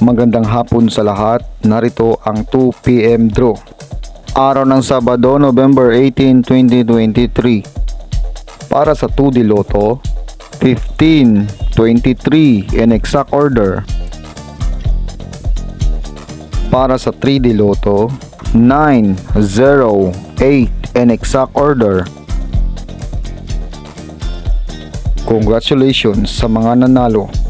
Magandang hapon sa lahat. Narito ang 2pm draw. Araw ng Sabado, November 18, 2023. Para sa 2D Lotto, 15, 23 in exact order. Para sa 3D Lotto, 9, 0, 8 in exact order. Congratulations sa mga nanalo.